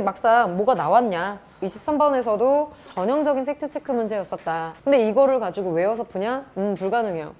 막상 뭐가 나왔냐? 23번에서도 전형적인 팩트체크 문제였었다. 근데 이거를 가지고 외워서 푸냐? 음, 불가능해요.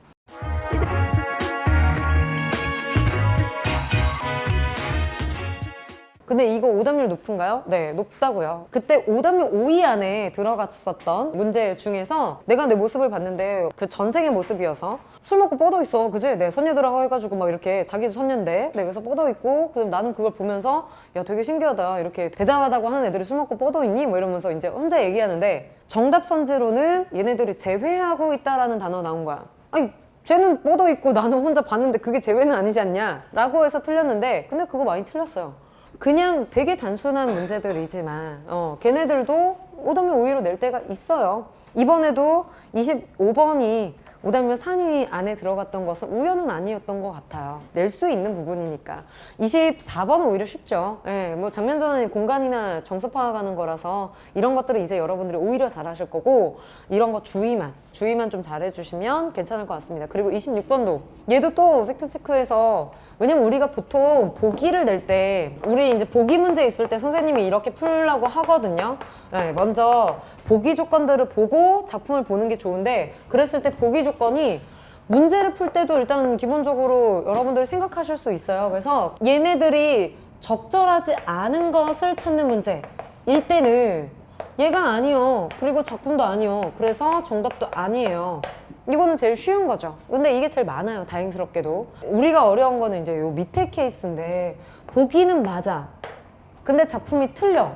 근데 이거 오답률 높은가요? 네, 높다고요. 그때 오답률 5위 안에 들어갔었던 문제 중에서 내가 내 모습을 봤는데 그 전생의 모습이어서 술 먹고 뻗어 있어, 그지? 네, 선녀들하고 해가지고 막 이렇게 자기도 선녀인데, 네, 그래서 뻗어 있고, 그럼 나는 그걸 보면서 야, 되게 신기하다, 이렇게 대단하다고 하는 애들이 술 먹고 뻗어 있니? 뭐 이러면서 이제 혼자 얘기하는데 정답 선지로는 얘네들이 제외하고 있다라는 단어 나온 거야. 아니 쟤는 뻗어 있고 나는 혼자 봤는데 그게 제외는 아니지 않냐? 라고 해서 틀렸는데 근데 그거 많이 틀렸어요. 그냥 되게 단순한 문제들이지만 어, 걔네들도 오답률 5위로 낼 때가 있어요. 이번에도 25번이 오답률 상위 안에 들어갔던 것은 우연은 아니었던 것 같아요. 낼 수 있는 부분이니까. 24번은 오히려 쉽죠. 예, 뭐 장면 전환이 공간이나 정서 파악하는 거라서 이런 것들을 이제 여러분들이 오히려 잘하실 거고 이런 거 주의만 주의만 좀 잘해주시면 괜찮을 것 같습니다. 그리고 26번도 얘도 또 팩트 체크해서 왜냐면 우리가 보통 보기를 낼 때 우리 이제 보기 문제 있을 때 선생님이 이렇게 풀라고 하거든요. 네, 먼저 보기 조건들을 보고 작품을 보는 게 좋은데 그랬을 때 보기 조건 이 문제를 풀 때도 일단 기본적으로 여러분들이 생각하실 수 있어요. 그래서 얘네들이 적절하지 않은 것을 찾는 문제 일 때는 얘가 아니요. 그리고 작품도 아니요. 그래서 정답도 아니에요. 이거는 제일 쉬운 거죠. 근데 이게 제일 많아요. 다행스럽게도. 우리가 어려운 거는 이제 요 밑에 케이스인데 보기는 맞아. 근데 작품이 틀려.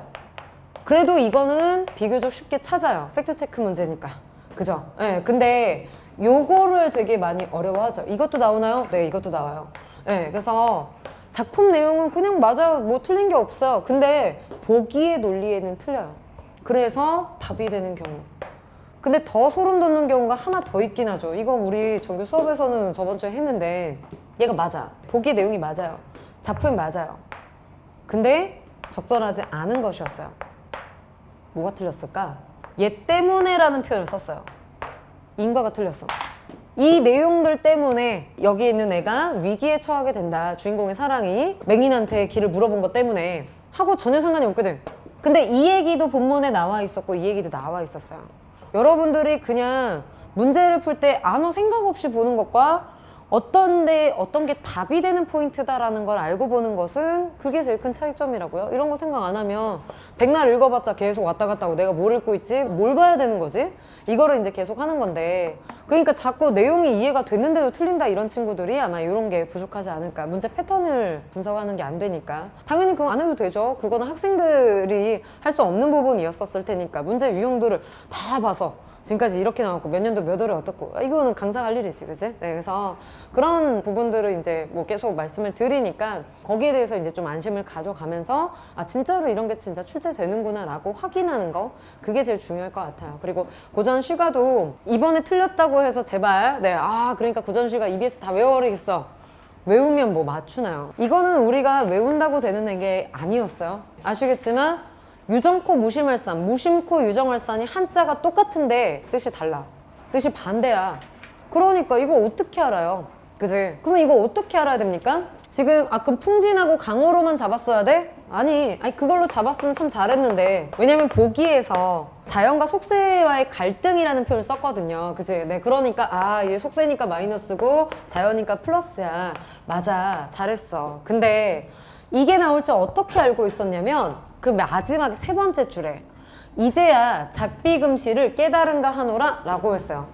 그래도 이거는 비교적 쉽게 찾아요. 팩트 체크 문제니까. 그죠? 예. 네, 근데 요거를 되게 많이 어려워하죠. 이것도 나오나요? 네, 이것도 나와요. 예. 네, 그래서 작품 내용은 그냥 맞아요. 뭐 틀린 게 없어요. 근데 보기의 논리에는 틀려요. 그래서 답이 되는 경우. 근데 더 소름 돋는 경우가 하나 더 있긴 하죠. 이거 우리 정규 수업에서는 저번 주에 했는데 얘가 맞아. 보기 내용이 맞아요. 작품이 맞아요. 근데 적절하지 않은 것이었어요. 뭐가 틀렸을까? 얘 때문에라는 표현을 썼어요. 인과가 틀렸어. 이 내용들 때문에 여기 있는 애가 위기에 처하게 된다. 주인공의 사랑이 맹인한테 길을 물어본 것 때문에 하고 전혀 상관이 없거든. 근데 이 얘기도 본문에 나와 있었고 이 얘기도 나와 있었어요. 여러분들이 그냥 문제를 풀 때 아무 생각 없이 보는 것과 어떤 데 어떤 게 답이 되는 포인트다라는 걸 알고 보는 것은 그게 제일 큰 차이점이라고요. 이런 거 생각 안 하면 백날 읽어봤자 계속 왔다 갔다 하고 내가 뭘 읽고 있지? 뭘 봐야 되는 거지? 이거를 이제 계속 하는 건데 그러니까 자꾸 내용이 이해가 됐는데도 틀린다 이런 친구들이 아마 이런 게 부족하지 않을까. 문제 패턴을 분석하는 게 안 되니까. 당연히 그거 안 해도 되죠. 그거는 학생들이 할 수 없는 부분이었었을 테니까. 문제 유형들을 다 봐서 지금까지 이렇게 나왔고 몇 년도 몇 월에 어떻고 아, 이거는 강사 할 일이지 그지? 네, 그래서 그런 부분들을 이제 뭐 계속 말씀을 드리니까 거기에 대해서 이제 좀 안심을 가져가면서 아 진짜로 이런 게 진짜 출제되는구나 라고 확인하는 거 그게 제일 중요할 것 같아요 그리고 고전 시가도 이번에 틀렸다고 해서 제발 네 아 그러니까 고전 시가 EBS 다 외워버리겠어 외우면 뭐 맞추나요? 이거는 우리가 외운다고 되는 게 아니었어요 아시겠지만 유정코 무심할산, 무심코 유정할산이 한자가 똑같은데 뜻이 달라. 뜻이 반대야. 그러니까 이거 어떻게 알아요? 그지? 그러면 이거 어떻게 알아야 됩니까? 지금 아까 풍진하고 강어로만 잡았어야 돼? 아니, 아니 그걸로 잡았으면 참 잘했는데 왜냐면 보기에서 자연과 속세와의 갈등이라는 표현을 썼거든요. 그지? 네, 그러니까 아, 얘 속세니까 마이너스고 자연이니까 플러스야. 맞아, 잘했어. 근데 이게 나올 줄 어떻게 알고 있었냐면 그 마지막 세 번째 줄에 이제야 작비금시를 깨달은가 하노라 라고 했어요.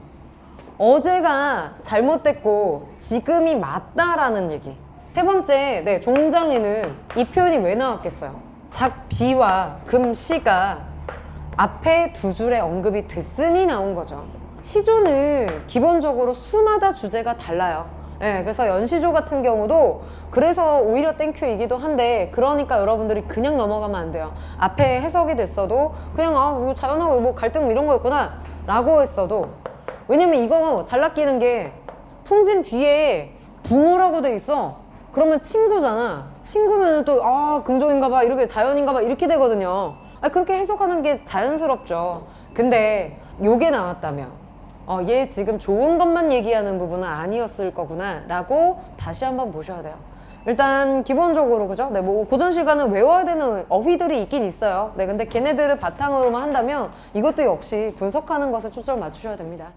어제가 잘못됐고 지금이 맞다라는 얘기. 세 번째, 네, 종장에는 이 표현이 왜 나왔겠어요? 작비와 금시가 앞에 두 줄에 언급이 됐으니 나온 거죠. 시조는 기본적으로 수마다 주제가 달라요. 네, 그래서 연시조 같은 경우도 그래서 오히려 땡큐이기도 한데 그러니까 여러분들이 그냥 넘어가면 안 돼요. 앞에 해석이 됐어도 그냥 아, 뭐 자연하고 뭐 갈등 이런 거였구나 라고 했어도 왜냐면 이거 잘 낚이는 게 풍진 뒤에 붕어라고 돼 있어. 그러면 친구잖아. 친구면 또, 아, 긍정인가 봐. 이렇게 자연인가 봐. 이렇게 되거든요. 아, 그렇게 해석하는 게 자연스럽죠. 근데 요게 나왔다면, 어, 얘 지금 좋은 것만 얘기하는 부분은 아니었을 거구나. 라고 다시 한번 보셔야 돼요. 일단 기본적으로 그죠? 네, 뭐 고전 시간은 외워야 되는 어휘들이 있긴 있어요. 네, 근데 걔네들을 바탕으로만 한다면 이것도 역시 분석하는 것에 초점을 맞추셔야 됩니다.